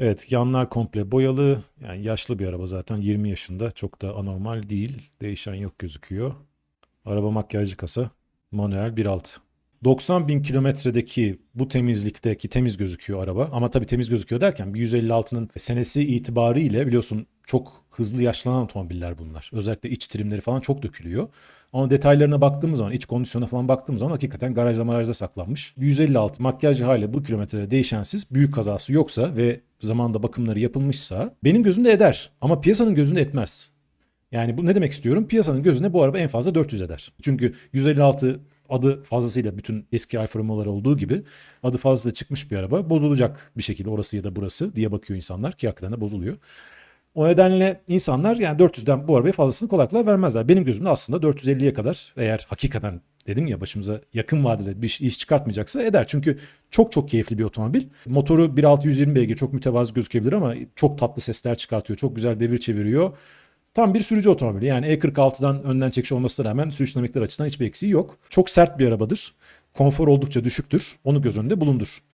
Evet yanlar komple boyalı. Yani yaşlı bir araba zaten 20 yaşında. Çok da anormal değil. Değişen yok gözüküyor. Araba makyajlı kasa. Manuel 1.6. 90 bin kilometredeki bu temizlikteki temiz gözüküyor araba. Ama tabii temiz gözüküyor derken bir 156'nın senesi itibariyle biliyorsun çok hızlı yaşlanan otomobiller bunlar. Özellikle iç trimleri falan çok dökülüyor. Ama detaylarına baktığımız zaman, iç kondisyona falan baktığımız zaman hakikaten garajda marajda saklanmış. 156 makyaj hali bu kilometrede değişensiz büyük kazası yoksa ve zamanda bakımları yapılmışsa benim gözümde eder. Ama piyasanın gözünde etmez. Yani bu ne demek istiyorum? Piyasanın gözünde bu araba en fazla 400 eder. Çünkü 156 adı fazlasıyla bütün eski Alfa Romeo'lar olduğu gibi adı fazlasıyla çıkmış bir araba. Bozulacak bir şekilde orası ya da burası diye bakıyor insanlar ki hakikaten de bozuluyor. O nedenle insanlar yani 400'den bu arabaya fazlasını kolay kolay vermezler. Benim gözümde aslında 450'ye kadar eğer hakikaten dedim ya başımıza yakın vadede bir iş çıkartmayacaksa eder. Çünkü çok çok keyifli bir otomobil. Motoru 1.6 120 beygir çok mütevazı gözükebilir ama çok tatlı sesler çıkartıyor. Çok güzel devir çeviriyor. Tam bir sürücü otomobili. Yani E46'dan önden çekiş olmasına rağmen sürüş dinamikleri açısından hiçbir eksiği yok. Çok sert bir arabadır. Konfor oldukça düşüktür. Onu göz önünde bulundur.